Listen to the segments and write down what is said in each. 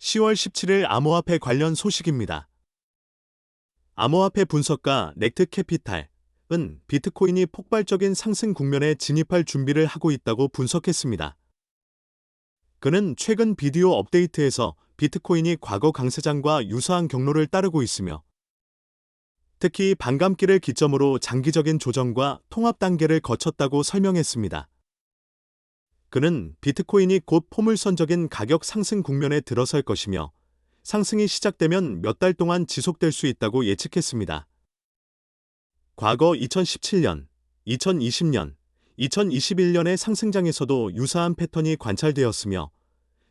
10월 17일 암호화폐 관련 소식입니다. 암호화폐 분석가 넥트 캐피탈은 비트코인이 폭발적인 상승 국면에 진입할 준비를 하고 있다고 분석했습니다. 그는 최근 비디오 업데이트에서 비트코인이 과거 강세장과 유사한 경로를 따르고 있으며 특히 반감기를 기점으로 장기적인 조정과 통합 단계를 거쳤다고 설명했습니다. 그는 비트코인이 곧 포물선적인 가격 상승 국면에 들어설 것이며 상승이 시작되면 몇 달 동안 지속될 수 있다고 예측했습니다. 과거 2017년, 2020년, 2021년의 상승장에서도 유사한 패턴이 관찰되었으며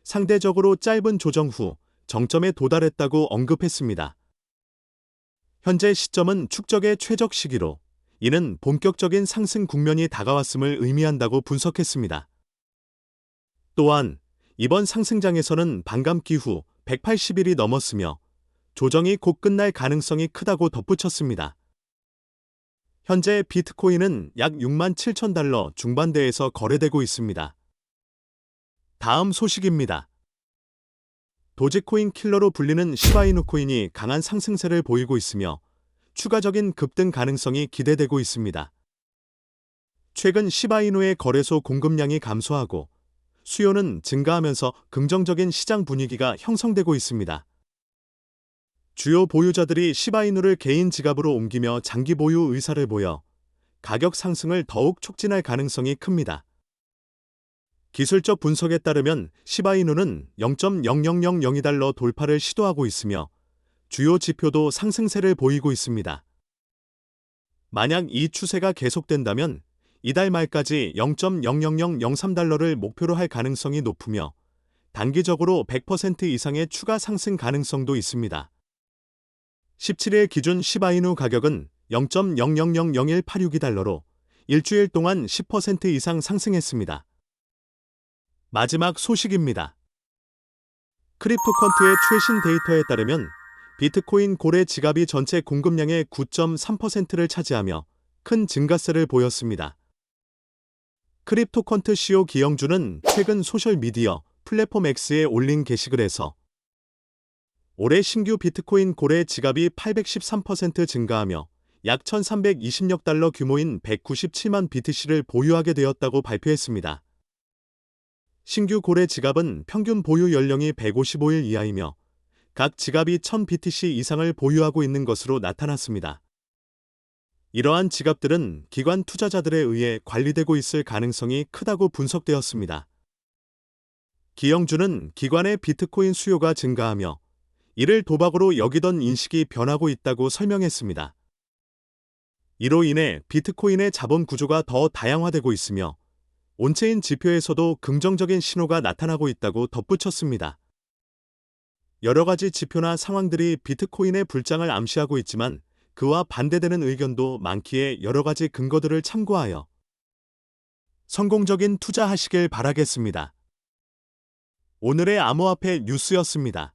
상대적으로 짧은 조정 후 정점에 도달했다고 언급했습니다. 현재 시점은 축적의 최적 시기로 이는 본격적인 상승 국면이 다가왔음을 의미한다고 분석했습니다. 또한 이번 상승장에서는 반감기 후 180일이 넘었으며 조정이 곧 끝날 가능성이 크다고 덧붙였습니다. 현재 비트코인은 약 6만 7천 달러 중반대에서 거래되고 있습니다. 다음 소식입니다. 도지코인 킬러로 불리는 시바이누 코인이 강한 상승세를 보이고 있으며 추가적인 급등 가능성이 기대되고 있습니다. 최근 시바이누의 거래소 공급량이 감소하고 수요는 증가하면서 긍정적인 시장 분위기가 형성되고 있습니다. 주요 보유자들이 시바이누를 개인 지갑으로 옮기며 장기 보유 의사를 보여 가격 상승을 더욱 촉진할 가능성이 큽니다. 기술적 분석에 따르면 시바이누는 0.0002달러 돌파를 시도하고 있으며 주요 지표도 상승세를 보이고 있습니다. 만약 이 추세가 계속된다면 이달 말까지 0.00003달러를 목표로 할 가능성이 높으며 단기적으로 100% 이상의 추가 상승 가능성도 있습니다. 17일 기준 시바이누 가격은 0.000186달러로 일주일 동안 10% 이상 상승했습니다. 마지막 소식입니다. 크립토컨트의 최신 데이터에 따르면 비트코인 고래 지갑이 전체 공급량의 9.3%를 차지하며 큰 증가세를 보였습니다. 크립토컨트 CEO 기영주는 최근 소셜미디어 플랫폼 X에 올린 게시글에서 올해 신규 비트코인 고래 지갑이 813% 증가하며 약 1320억 달러 규모인 197만 BTC를 보유하게 되었다고 발표했습니다. 신규 고래 지갑은 평균 보유 연령이 155일 이하이며 각 지갑이 1000BTC 이상을 보유하고 있는 것으로 나타났습니다. 이러한 지갑들은 기관 투자자들에 의해 관리되고 있을 가능성이 크다고 분석되었습니다. 기영주는 기관의 비트코인 수요가 증가하며 이를 도박으로 여기던 인식이 변하고 있다고 설명했습니다. 이로 인해 비트코인의 자본 구조가 더 다양화되고 있으며 온체인 지표에서도 긍정적인 신호가 나타나고 있다고 덧붙였습니다. 여러 가지 지표나 상황들이 비트코인의 불장을 암시하고 있지만 그와 반대되는 의견도 많기에 여러 가지 근거들을 참고하여 성공적인 투자하시길 바라겠습니다. 오늘의 암호화폐 뉴스였습니다.